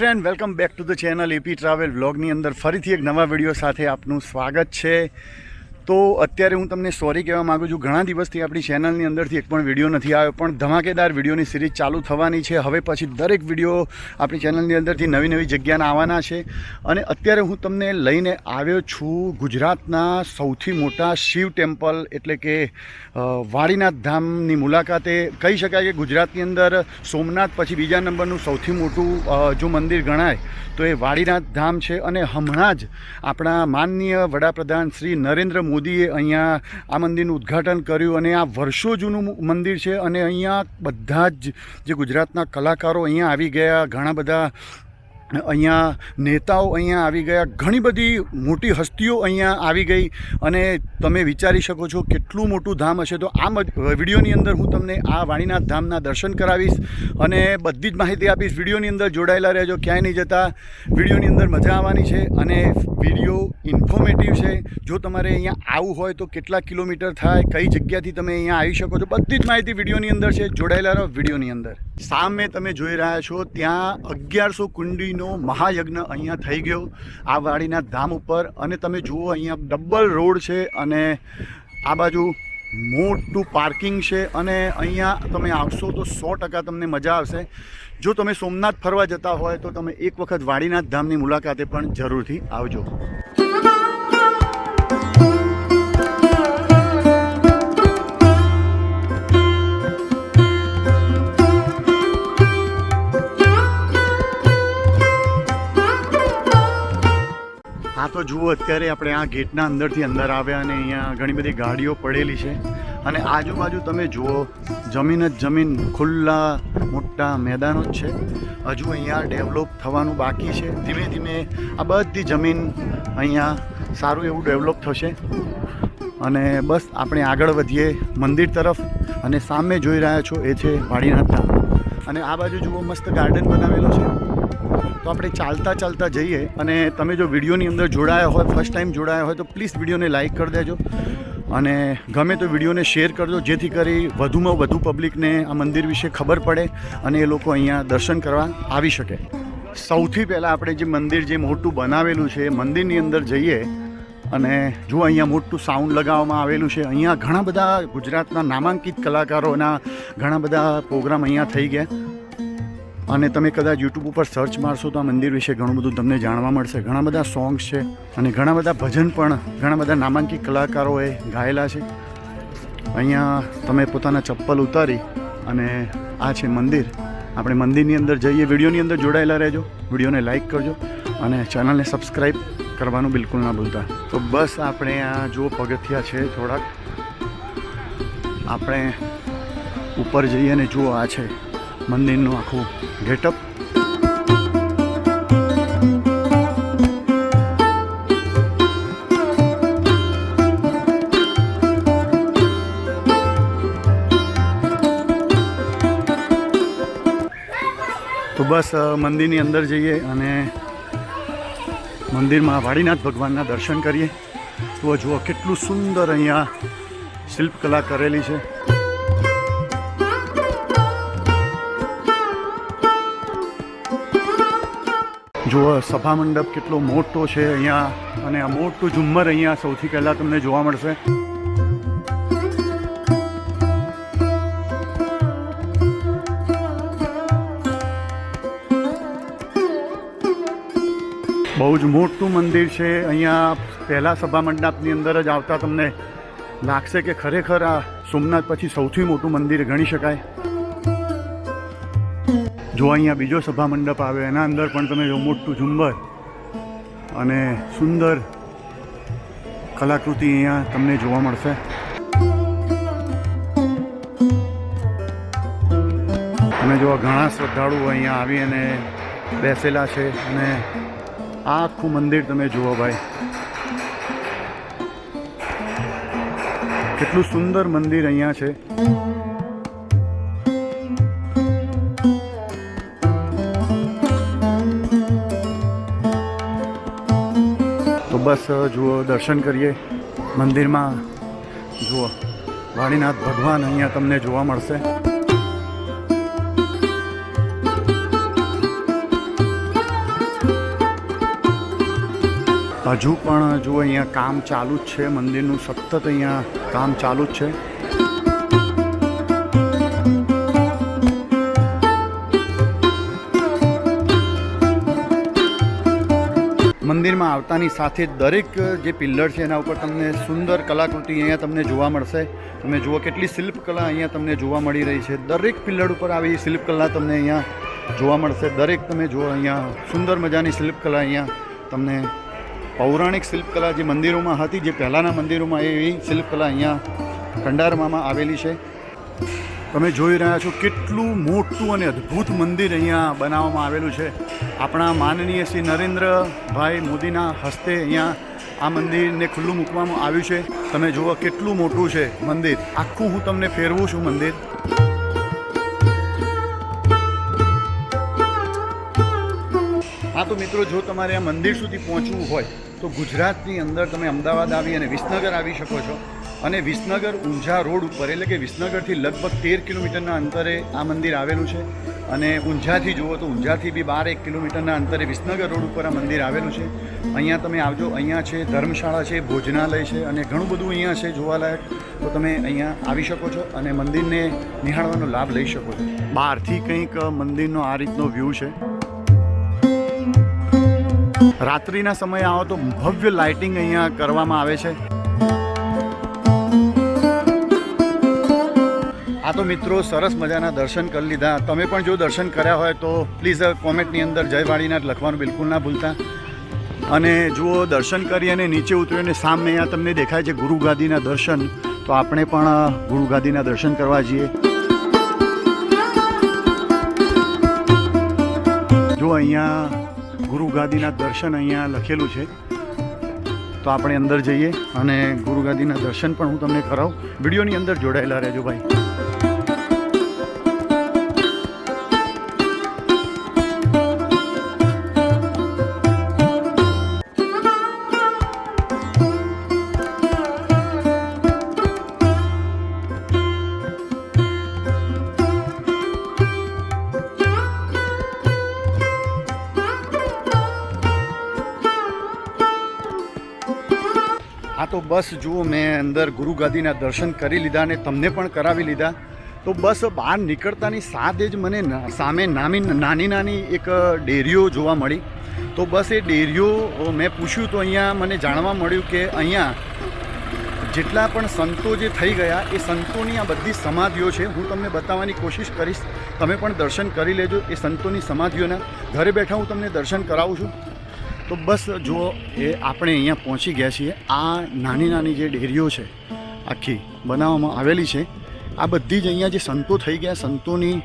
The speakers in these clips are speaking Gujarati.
Friend welcome back to the channel AP travel વ્લોગની અંદર ફરીથી એક નવા વીડિયો સાથે આપનું સ્વાગત છે. તો અત્યારે હું તમને સોરી કહેવા માગું છું. ઘણા દિવસથી આપણી ચેનલની અંદરથી એક પણ વીડિયો નથી આવ્યો, પણ ધમાકેદાર વિડીયોની સિરીઝ ચાલુ થવાની છે. હવે પછી દરેક વીડિયો આપણી ચેનલની અંદરથી નવી નવી જગ્યાના આવવાના છે. અને અત્યારે હું તમને લઈને આવ્યો છું ગુજરાતના સૌથી મોટા શિવ ટેમ્પલ, એટલે કે વાડીનાથ ધામની મુલાકાતે. કહી શકાય કે ગુજરાતની અંદર સોમનાથ પછી બીજા નંબરનું સૌથી મોટું જો મંદિર ગણાય, તો એ વાડીનાથ ધામ છે. અને હમણાં જ આપણા માનનીય વડાપ્રધાન શ્રી નરેન્દ્ર મોદીએ અહીંયા આ મંદિરનું ઉદ્ઘાટન કર્યું અને આ વર્ષો જૂનું મંદિર છે અને અહીંયા બધા જ જે ગુજરાતના કલાકારો અહીંયા આવી ગયા, ઘણા બધા અહીંયા નેતાઓ અહીંયા આવી ગયા. ઘણી બધી મોટી હસ્તીઓ અહીંયા આવી ગઈ અને તમે વિચારી શકો છો કેટલું મોટું ધામ હશે. તો આ વિડીયોની અંદર હું તમને આ વાણીનાથ ધામના દર્શન કરાવીશ અને બધી જ માહિતી આપીશ. વિડીયોની અંદર જોડાયેલા રહેજો, ક્યાંય નહીં જતા. વિડીયોની અંદર મજા આવવાની છે અને વીડિયો ઇન્ફોર્મેટિવ છે. જો તમારે અહીંયા આવવું હોય તો કેટલા કિલોમીટર થાય, કઈ જગ્યાથી તમે અહીંયા આવી શકો છો, બધી જ માહિતી વિડીયોની અંદર છે. જોડાયેલા રહો વિડીયોની અંદર. સામે તમે જોઈ રહ્યા છો ત્યાં અગિયારસો કુંડીનો મહાયજ્ઞ અહીંયા થઈ ગયો. આ વાડીના ધામ ઉપર અને તમે જુઓ અહીંયા ડબલ રોડ છે અને આ બાજુ મોટું પાર્કિંગ છે અને અહીંયા તમે આવશો તો સો ટકા તમને મજા આવશે. જો તમે સોમનાથ ફરવા જતા હોય તો તમે એક વખત વાડીનાથ ધામની મુલાકાતે પણ જરૂરથી આવજો. જુઓ અત્યારે આપણે આ ગેટના અંદરથી અંદર આવ્યા અને અહીંયા ઘણી બધી ગાડીઓ પડેલી છે. અને આજુબાજુ તમે જુઓ, જમીન જ જમીન, ખુલ્લા મોટા મેદાનો જ છે. હજુ અહીંયા ડેવલપ થવાનું બાકી છે. ધીમે ધીમે આ બધી જમીન અહીંયા સારું એવું ડેવલપ થશે. અને બસ આપણે આગળ વધીએ મંદિર તરફ. અને સામે જોઈ રહ્યા છો એ છે વાડીનાથ અને આ બાજુ જુઓ, મસ્ત ગાર્ડન બનાવે તો આપણે ચાલતા ચાલતા જઈએ અને તમે જો વિડીયોની અંદર જોડાયા હોય ફર્સ્ટ ટાઈમ જોડાયા હોય તો પ્લીઝ વિડીયોને લાઇક કરી દેજો અને ગમે તો વિડીયોને શેર કરજો, જેથી કરી વધુમાં વધુ પબ્લિકને આ મંદિર વિશે ખબર પડે અને એ લોકો અહીંયા દર્શન કરવા આવી શકે. સૌથી પહેલાં આપણે જે મંદિર જે મોટું બનાવેલું છે, મંદિરની અંદર જઈએ અને જો અહીંયા મોટું સાઉન્ડ લગાવવામાં આવેલું છે, અહીંયા ઘણા બધા ગુજરાતના નામાંકિત કલાકારોના ઘણા બધા પ્રોગ્રામ અહીંયા થઈ ગયા. અને તમે કદાચ યુટ્યુબ ઉપર સર્ચ મારશો તો આ મંદિર વિશે ઘણું બધું તમને જાણવા મળશે. ઘણા બધા સોંગ્સ છે અને ઘણા બધા ભજન પણ, ઘણા બધા નામાંકિત કલાકારોએ ગાયેલા છે. અહીંયા તમે પોતાના ચપ્પલ ઉતારી અને આ છે મંદિર. આપણે મંદિરની અંદર જઈએ, વિડીયોની અંદર જોડાયેલા રહેજો. વિડીયોને લાઇક કરજો અને ચેનલને સબસ્ક્રાઈબ કરવાનું બિલકુલ ના ભૂલતા. તો બસ આપણે આ જો પગથિયા છે થોડાક. આપણે ઉપર જઈએ અને જુઓ આ છે. મંદિરનું આખું ગેટઅપ. તો બસ મંદિરની અંદર જઈએ અને મંદિરમાં વાડીનાથ ભગવાનના દર્શન કરીએ. તો જુઓ, કેટલું સુંદર અહીંયા શિલ્પકલા કરેલી છે. જુઓ સભા મંડપ કેટલો મોટો છે અહીંયા, અને આ મોટું ઝુમ્મર અહીંયા સૌથી પહેલાં તમને જોવા મળશે. બહુ જ મોટું મંદિર છે. અહીંયા પહેલા સભા મંડપની અંદર જ આવતા તમને લાગશે કે ખરેખર આ સોમનાથ પછી સૌથી મોટું મંદિર ગણી શકાય. જો અહીંયા બીજો સભા મંડપ આવે, એના અંદર પણ તમે જો મોટું ઝુંબર અને સુંદર કલાકૃતિ અહીંયા તમને જોવા મળશે. તમે જો ઘણા શ્રદ્ધાળુઓ અહીંયા આવી અને બેસેલા છે અને આખું મંદિર તમે જુઓ ભાઈ. કેટલું સુંદર મંદિર અહીંયા છે. બસ, જુઓ, દર્શન કરીએ. મંદિરમાં, જુઓ, વાણીનાથ ભગવાન અહીંયા તમને જોવા મળશે. હજુ પણ, જુઓ, અહીંયા કામ ચાલુ જ છે. મંદિરનું સતત અહીંયા કામ ચાલુ જ છે. મંદિરમાં આવતાની સાથે દરેક જે પિલ્લર છે એના ઉપર તમને સુંદર કલાકૃતિ અહીંયા તમને જોવા મળશે. તમે જુઓ કેટલી શિલ્પકલા અહીંયા તમને જોવા મળી રહી છે. દરેક પિલ્લર ઉપર આવી શિલ્પકલા તમને અહીંયા જોવા મળશે. દરેક તમે જુઓ અહીંયા સુંદર મજાની શિલ્પકલા અહીંયા તમને પૌરાણિક શિલ્પકલા જે મંદિરોમાં હતી, જે પહેલાંના મંદિરોમાં એવી શિલ્પકલા અહીંયા કંડારમામાં આવેલી છે. તમે જોઈ રહ્યા છો કેટલું મોટું અને અદ્ભુત મંદિર અહીંયા બનાવવામાં આવેલું છે. આપણા માનનીય શ્રી નરેન્દ્રભાઈ મોદીના હસ્તે અહીંયા આ મંદિરને ખુલ્લું મૂકવામાં આવ્યું છે. તમે જુઓ કેટલું મોટું છે મંદિર. આખું હું તમને ફેરવું છું મંદિર. હા, તો મિત્રો, જો તમારે આ મંદિર સુધી પહોંચવું હોય, તો ગુજરાતની અંદર તમે અમદાવાદ આવી અને વિસનગર આવી શકો છો. અને વિસનગર ઊંઝા રોડ ઉપર, એટલે કે વિસનગરથી લગભગ તેર કિલોમીટરના અંતરે આ મંદિર આવેલું છે. અને ઊંઝાથી જુઓ તો ઊંઝાથી બી બાર એક કિલોમીટરના અંતરે વિસનગર રોડ ઉપર આ મંદિર આવેલું છે. અહીંયા તમે આવજો, અહીંયા છે, ધર્મશાળા છે, ભોજનાલય છે અને ઘણું બધું અહીંયા છે જોવાલાયક. તો તમે અહીંયા આવી શકો છો અને મંદિરને નિહાળવાનો લાભ લઈ શકો છો. બહારથી કંઈક મંદિરનો આ રીતનો વ્યૂ છે. રાત્રિના સમયે આવો તો ભવ્ય લાઇટિંગ અહીંયા કરવામાં આવે છે. આ તો મિત્રો સરસ મજાના દર્શન કરી લીધા. તમે પણ જો દર્શન કર્યા હોય તો પ્લીઝ કોમેન્ટની અંદર જય વાળીનાથ લખવાનું બિલકુલ ના ભૂલતા. અને જુઓ, દર્શન કરી અને નીચે ઉતર્યો અને સામે અહીંયા તમને દેખાય છે ગુરુ ગાદીના દર્શન. તો આપણે પણ ગુરુ ગાદીના દર્શન કરવા જઈએ. જો અહીંયા ગુરુ ગાદીના દર્શન અહીંયા લખેલું છે. તો આપણે અંદર જઈએ અને ગુરુ ગાદીના દર્શન પણ હું તમને કરાવું. વિડીયોની અંદર જોડાયેલા રહેજો ભાઈ. તો બસ જુઓ, મેં અંદર ગુરુ ગાદીના દર્શન કરી લીધા અને તમને પણ કરાવી લીધા. તો બસ બહાર નીકળતાની સાથે જ મને સામે નાની નાની નાની એક ડેરીઓ જોવા મળી. તો બસ એ ડેરીઓ મેં પૂછ્યું તો અહીંયા મને જાણવા મળ્યું કે અહીંયા જેટલા પણ સંતો જે થઈ ગયા, એ સંતોની આ બધી સમાધિઓ છે. હું તમને બતાવવાની કોશિશ કરીશ. તમે પણ દર્શન કરી લેજો એ સંતોની સમાધિઓના. ઘરે બેઠા હું તમને દર્શન કરાવું છું. તો બસ જુઓ, એ આપણે અહીંયા પહોંચી ગયા છીએ. આ નાની નાની જે ડેરીઓ છે, આખી બનાવવામાં આવેલી છે. આ બધી જ અહીંયા જે સંતો થઈ ગયા, સંતોની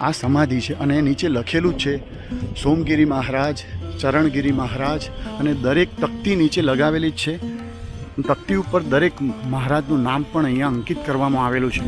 આ સમાધિ છે અને નીચે લખેલું જ છે, સોમગીરી મહારાજ, ચરણગીરી મહારાજ અને દરેક તકતી નીચે લગાવેલી જ છે. તકતી ઉપર દરેક મહારાજનું નામ પણ અહીંયા અંકિત કરવામાં આવેલું છે.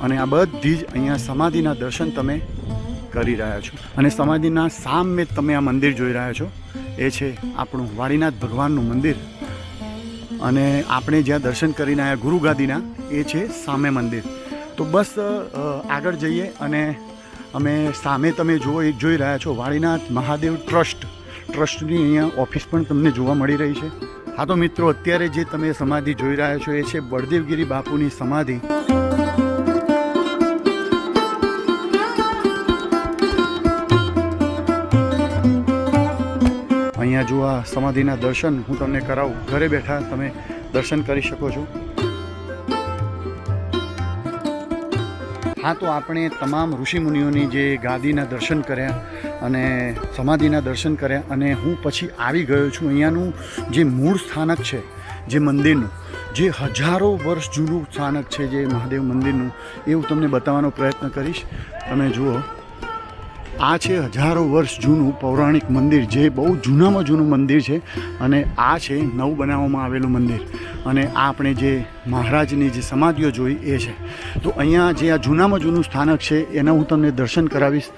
અને આ બધી જ અહીંયા સમાધિના દર્શન તમે કરી રહ્યા છો. અને સમાધિના સામે તમે આ મંદિર જોઈ રહ્યા છો. એ છે આપણું વાણીનાથ ભગવાનનું મંદિર. અને આપણે જ્યાં દર્શન કરીને આવ્યા ગુરુ ગાદીના, એ છે સામે મંદિર. તો બસ આગળ જઈએ અને અમે સામે તમે જુઓ એ જોઈ રહ્યા છો વાણીનાથ મહાદેવ ટ્રસ્ટ. ટ્રસ્ટની અહીંયા ઓફિસ પણ તમને જોવા મળી રહી છે. હા તો મિત્રો, અત્યારે જે તમે સમાધિ જોઈ રહ્યા છો, એ છે બળદેવગીરી બાપુની સમાધિ. અહીંયા જો આ સમાધિના દર્શન હું તમને કરાવું. ઘરે બેઠા તમે દર્શન કરી શકો છો. હા, તો આપણે તમામ ઋષિમુનિઓની જે ગાદીના દર્શન કર્યા અને સમાધિના દર્શન કર્યા અને હું પછી આવી ગયો છું. અહીંયાનું જે મૂળ સ્થાનક છે, જે મંદિરનું, જે હજારો વર્ષ જૂનું સ્થાનક છે, જે મહાદેવ મંદિરનું, એ હું તમને બતાવવાનો પ્રયત્ન કરીશ. તમે જુઓ. આ છે હજારો વર્ષ જૂનું પૌરાણિક મંદિર જે બહુ જૂનામાં જૂનું મંદિર છે અને આ છે નવું બનાવવામાં આવેલું મંદિર. અને આ આપણે જે મહારાજની જે સમાધિઓ જોઈ એ છે. તો અહીંયા જે આ જૂનામાં જૂનું સ્થાનક છે એના હું તમને દર્શન કરાવીશ.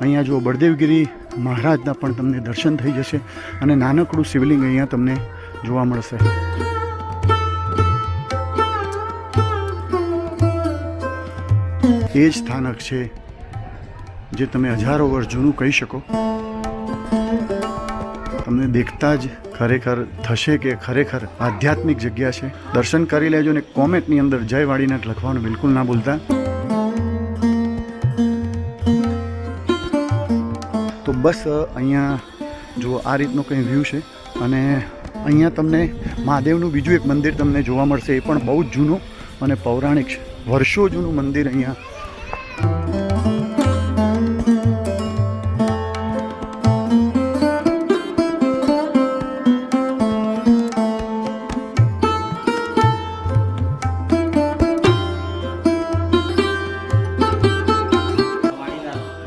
અહીંયા જો બળદેવગીરી મહારાજના પણ તમને દર્શન થઈ જશે અને નાનકડું શિવલિંગ અહીંયા તમને જોવા મળશે. એ જ સ્થાનક છે જે તમે હજારો વર્ષ જૂનું કહી શકો, તમને દેખતા જ ખરેખર થશે કે ખરેખર આધ્યાત્મિક જગ્યા છે. દર્શન કરી લેજો ને કોમેન્ટની અંદર જય વાડીનાથ લખવાનું બિલકુલ ના ભૂલતા. તો બસ અહીંયા જો આ રીતનો કંઈ વ્યૂ છે અને અહીંયા તમને મહાદેવનું બીજું એક મંદિર તમને જોવા મળશે, એ પણ બહુ જ જૂનું અને પૌરાણિક છે. વર્ષો જૂનું મંદિર અહીંયા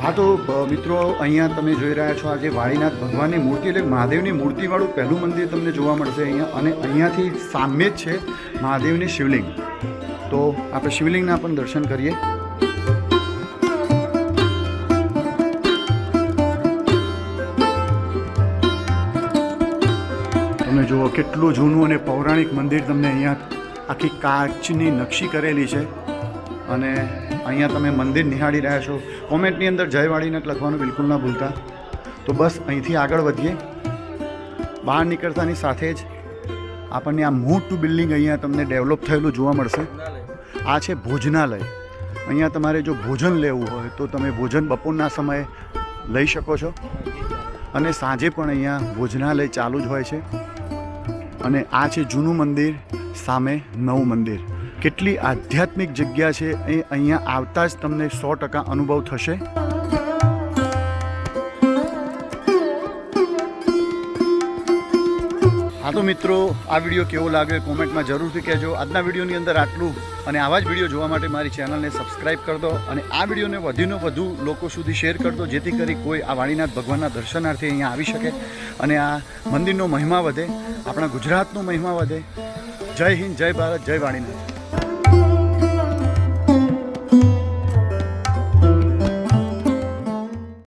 હા, તો મિત્રો, અહીંયા તમે જોઈ રહ્યા છો આજે વાળીનાથ ભગવાનની મૂર્તિ એટલે મહાદેવની મૂર્તિવાળું પહેલું મંદિર તમને જોવા મળશે અહીંયા. અને અહીંયાથી સામે જ છે મહાદેવની શિવલિંગ. તો આપણે શિવલિંગના પણ દર્શન કરીએ. તમે જુઓ, કેટલું જૂનું અને પૌરાણિક મંદિર તમને અહીંયા આખી કાચની નકશી કરેલી છે. અને અહીંયા તમે મંદિર નિહાળી રહ્યા છો. કોમેન્ટની અંદર જયવાળીને વાળીનાથ લખવાનું બિલકુલ ના ભૂલતા. તો બસ અહીંથી આગળ વધીએ. બહાર નીકળતાની સાથે જ આપણને આ મોટું બિલ્ડિંગ અહીંયા તમને ડેવલપ થયેલું જોવા મળશે. આ છે ભોજનાલય. અહીંયા તમારે જો ભોજન લેવું હોય તો તમે ભોજન બપોરના સમયે લઈ શકો છો. અને સાંજે પણ અહીંયા ભોજનાલય ચાલુ જ હોય છે. અને આ છે જૂનું મંદિર, સામે નવું મંદિર. કેટલી આધ્યાત્મિક જગ્યા છે એ અહીંયા આવતા જ તમને સો ટકા અનુભવ થશે? હા તો મિત્રો, આ વીડિયો કેવો લાગ્યો કોમેન્ટમાં જરૂરથી કહેજો. આજના વિડીયોની અંદર આટલું અને આવા જ વીડિયો જોવા માટે મારી ચેનલને સબસ્ક્રાઇબ કરી અને આ વિડીયોને વધુને વધુ લોકો સુધી શેર કરી જેથી કરી કોઈ આ વાણીનાથ ભગવાનના દર્શનાર્થે અહીંયા આવી શકે અને આ મંદિરનો મહિમા વધે, આપણા ગુજરાતનો મહિમા વધે. જય હિન્દ, જય ભારત, જય વાણીનાથ.